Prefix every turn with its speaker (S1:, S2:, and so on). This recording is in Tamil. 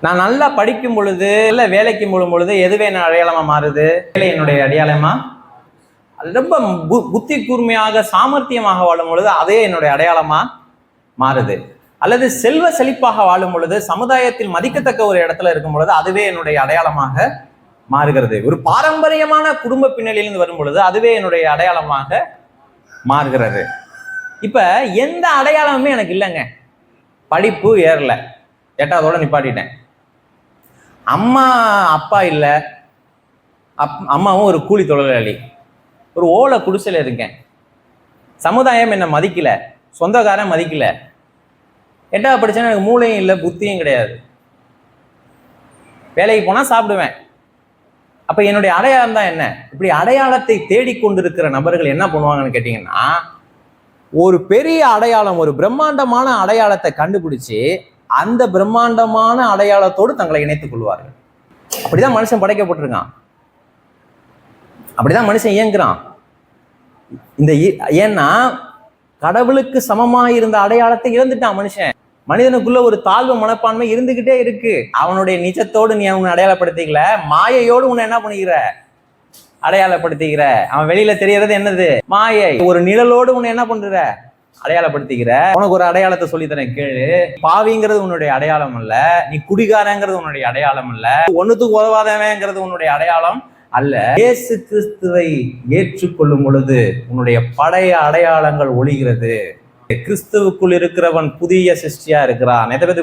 S1: நான் நல்லா படிக்கும் பொழுது இல்ல வேலைக்கு போகும் பொழுது எதுவே என்ன அடையாளமா மாறுது? வேலை என்னுடைய அடையாளமா? ரொம்ப பு- புத்தி கூர்மையாக சாமர்த்தியமாக வாழும் பொழுது அதே என்னுடைய அடையாளமா மாறுது. அல்லது செல்வ செழிப்பாக வாழும் பொழுது சமுதாயத்தில் மதிக்கத்தக்க ஒரு இடத்துல இருக்கும் பொழுது அதுவே என்னுடைய அடையாளமாக மாறுகிறது. ஒரு பாரம்பரியமான குடும்ப பின்னணியிலிருந்து வரும் பொழுது அதுவே என்னுடைய அடையாளமாக மாறுகிறது. இப்ப எந்த அடையாளமுமே எனக்கு இல்லைங்க. படிப்பு ஏறல. எட்டாவதோட நிப்பாட்டிட்டேன். அம்மா அப்பா இல்லை. அப் அம்மாவும் ஒரு கூலி தொழிலாளி. ஒரு ஓலை குடிசையில் இருக்கேன். சமுதாயம் என்னை மதிக்கல. சொந்தக்காரன் மதிக்கல. எட்டாவது படித்தேன் எனக்கு மூளையும் இல்லை புத்தியும் கிடையாது. வேலைக்கு போனால் சாப்பிடுவேன். அப்போ என்னுடைய அடையாளம் தான் என்ன? இப்படி அடையாளத்தை தேடிக்கொண்டிருக்கிற நபர்கள் என்ன பண்ணுவாங்கன்னு கேட்டிங்கன்னா ஒரு பெரிய அடையாளம் ஒரு பிரம்மாண்டமான அடையாளத்தை கண்டுபிடிச்சி அந்த பிரம்மாண்டமான அடையாளத்தோடு தங்களை இணைத்துக் கொள்வார்கள். அப்படிதான் மனுஷன் படைக்கப்பட்டிருக்கான். அப்படிதான் மனுஷன் இயங்குறான். இந்த இ- ஏன்னா கடவுளுக்கு சமமா இருந்த அடையாளத்தை இழந்துட்டான் மனுஷன். மனிதனுக்குள்ள ஒரு தாழ்வு மனப்பான்மை இருந்துகிட்டே இருக்கு. அவனுடைய நிஜத்தோடு நீ அவனை அடையாளப்படுத்திக்கல. மாயையோடு உன்னை என்ன பண்ணிக்கிற? அடையாளப்படுத்திக்கிற. அவன் வெளியில தெரியறது என்னது? மாயை. ஒரு நிழலோடு உன்னை என்ன பண்ற? அடையாளப்படுத்திக்கிற. உனக்கு ஒரு அடையாளத்தை சொல்லித்தரேன் கேளு. பாவிங்கிறது உன்னுடைய அடையாளம் அல்ல. நீ குடிகாரங்கிறது உன்னுடைய அடையாளம் அல்ல. ஒண்ணுத்துக்கு உதவாதவங்கிறது உன்னுடைய அடையாளம் அல்ல. இயேசு கிறிஸ்துவை ஏற்றுக்கொள்ளும் பொழுது உன்னுடைய பழைய அடையாளங்கள் ஒளிகிறது. கிறிஸ்துவுக்குள் இருக்கிறவன் புதிய சிருஷ்டியா இருக்கிறான். எதை